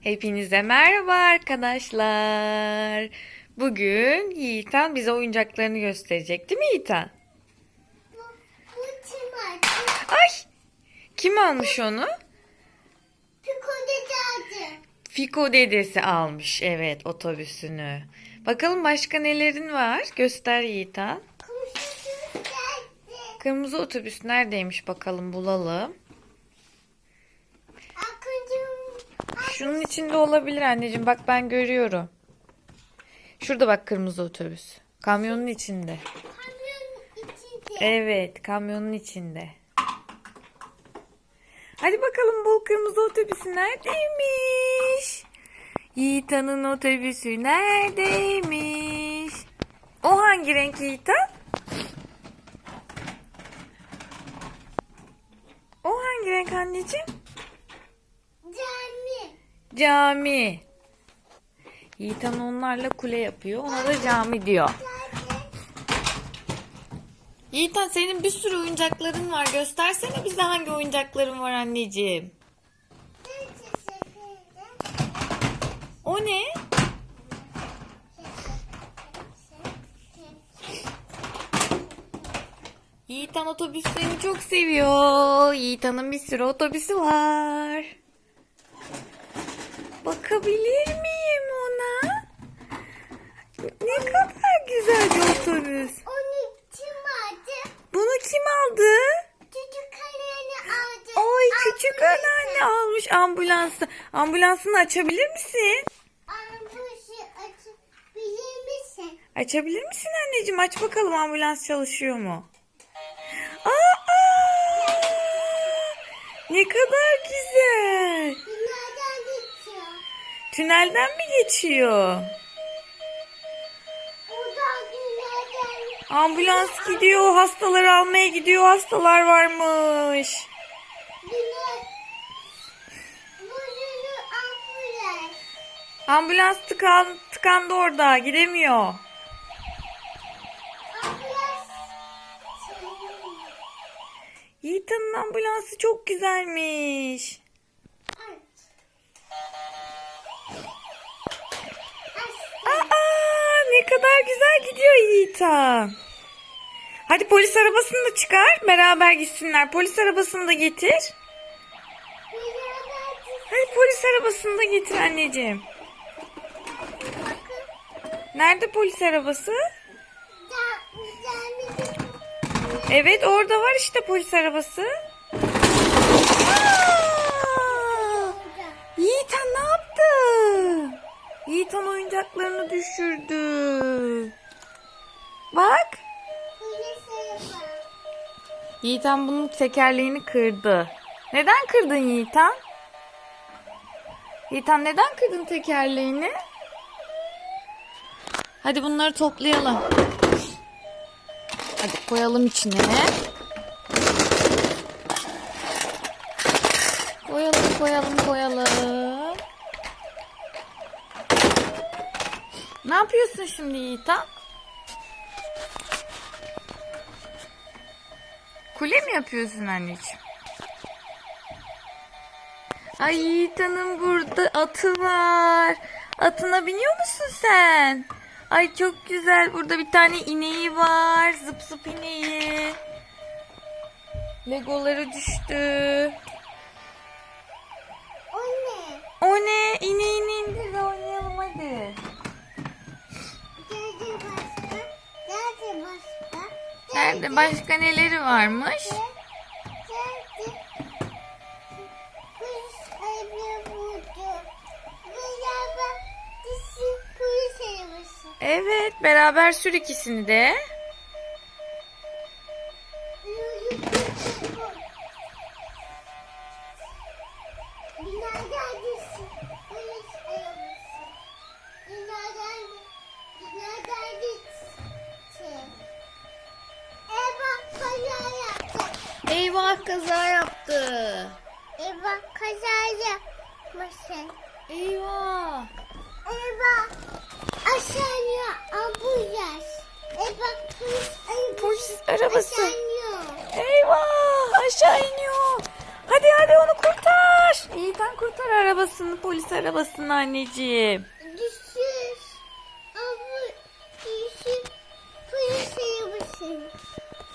Hepinize merhaba arkadaşlar. Bugün Yiğitan bize oyuncaklarını gösterecek değil mi Yiğitan? Bu, bu kim açtı? Ay! Kim almış onu? Pikoda açtı. Fiko dedesi almış evet otobüsünü. Bakalım başka nelerin var? Göster Yiğitan. Komşusu geldi. Kırmızı otobüs neredeymiş bakalım bulalım. Şunun içinde olabilir anneciğim bak ben görüyorum. Şurada bak kırmızı otobüs. Kamyonun içinde. Evet, kamyonun içinde. Hadi bakalım bu kırmızı otobüsü neredeymiş? Yiğitan'ın otobüsü neredeymiş? O hangi renk Yiğitan? O hangi renk anneciğim? Cami. Yiğitan onlarla kule yapıyor. Ona da cami diyor. Yiğitan senin bir sürü oyuncakların var. Göstersene bize hangi oyuncakların var anneciğim. O ne? Yiğitan otobüslerini çok seviyor. Yiğitan'ın bir sürü otobüsü var. Bakabilir miyim ona? Ne kadar güzel bir otobüs. Onu kim aldı? Bunu kim aldı? Çocuk kalemi aldı. Ay küçük anneanne almış ambulansı. Ambulansını açabilir misin? Ambulansı açabilir misin? Açabilir misin anneciğim? Aç bakalım ambulans çalışıyor mu? Aa! Ne kadar güzel. Tünelden mi geçiyor? Ambulans gidiyor, hastaları almaya gidiyor. Hastalar varmış. ambulans. Tıkan, tıkandı orada, gidemiyor. Ambulans. Yiğitan'ın ambulansı çok güzelmiş. Aa, ne kadar Yiğitan. Hadi polis arabasını da çıkar. Beraber gitsinler. Polis arabasını da getir. Hadi polis arabasını da getir anneciğim. Nerede polis arabası? Evet orada var işte polis arabası. Aa! Yiğitan ne yaptı? Yiğitan oyuncaklarını düşürdü. Bak. Yiğitan bunun tekerleğini kırdı. Neden kırdın Yiğitan? Yiğitan neden kırdın tekerleğini? Hadi bunları toplayalım. Hadi koyalım içine. Koyalım koyalım koyalım. Ne yapıyorsun şimdi Yiğitan? Kule mi yapıyorsun anneciğim? Ay Yiğitan'ın burada atı var. Atına biniyor musun sen? Ay çok güzel. Burada bir tane ineği var. Zıp zıp ineği. Legoları düştü. O ne? O ne? İneğini indir de oynayalım hadi. Nerede başka? Nerede başka? Nerede başka neleri varmış? Evet beraber sür ikisini de. Eyvah kaza yaptı. Eyvah kaza yapmasın. Eyvah. Eyvah. Aşağıya abuyaz. Eyvah polis arabası. Polis arabası. Aşağı Eyvah aşağı iniyor. Hadi hadi onu kurtar. Yiğiten kurtar arabasını polis arabasını anneciğim. Düşür. Abi düşür. Polis arabası.